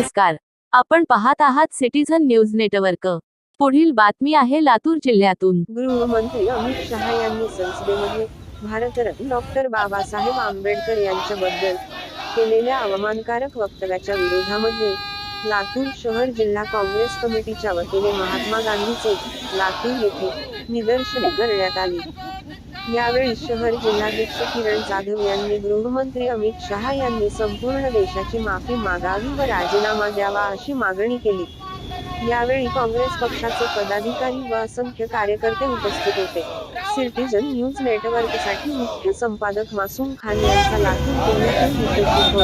नमस्कार. आपण पाहत आहात सिटीझन न्यूज नेटवर्क पुढील बातमी आहे लातूर जिल्ह्यातून. गृहमंत्री अमित शहा यांनी संसदेमध्ये भारतरत्न डॉक्टर बाबासाहेब आंबेडकर यांच्याबद्दल केलेल्या अवमानकारक वक्तव्याच्या विरोधामध्ये लातूर शहर जिल्हा काँग्रेस कमिटीच्या वतीने महात्मा गांधी चौक लातूर येथे निदर्शने करण्यात आली. यावेळी शहर जिल्हाध्यक्ष किरण जाधव यांनी गृहमंत्री अमित शहा यांनी संपूर्ण देशाची माफी मागावी व राजीनामा द्यावा अशी मागणी केली. यावेळी काँग्रेस पक्षाचे पदाधिकारी व असंख्य कार्यकर्ते उपस्थित होते. सिटीजन न्यूज नेटवर्कसाठी मुख्य संपादक मासूम खान यांचा लातूर जिल्ह्यातील विशेष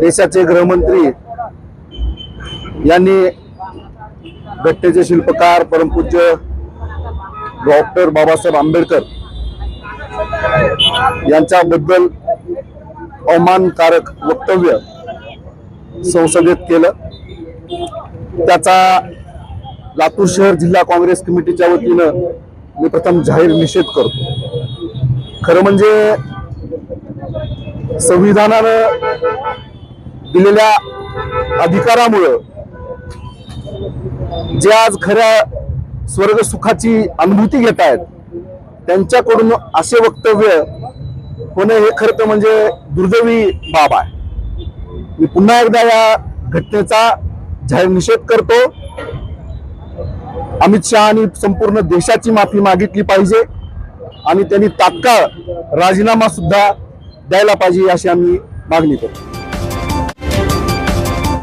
देशाचे गृहमंत्री यांनी घटनेचे शिल्पकार परमपूज्य डॉक्टर बाबासाहेब आंबेडकर यांच्याबद्दल अवमानकारक वक्तव्य संसदेत केलं. त्याचा लातूर शहर जिल्हा काँग्रेस कमिटीच्या वतीनं मी प्रथम जाहीर निषेध करतो. खरं म्हणजे संविधानानं दिलेल्या अधिकारामुळं जे आज खऱ्या स्वर्ग सुखाची अनुभूती घेत आहेत. त्यांच्याकडून असे वक्तव्य होणे हे खरं तर म्हणजे दुर्दैवी बाब आहे. मी पुन्हा एकदा या घटनेचा जाहीर निषेध करतो. अमित शहानी संपूर्ण देशाची माफी मागितली पाहिजे आणि त्यांनी तात्काळ राजीनामा सुद्धा द्यायला पाहिजे अशी आम्ही मागणी करतो.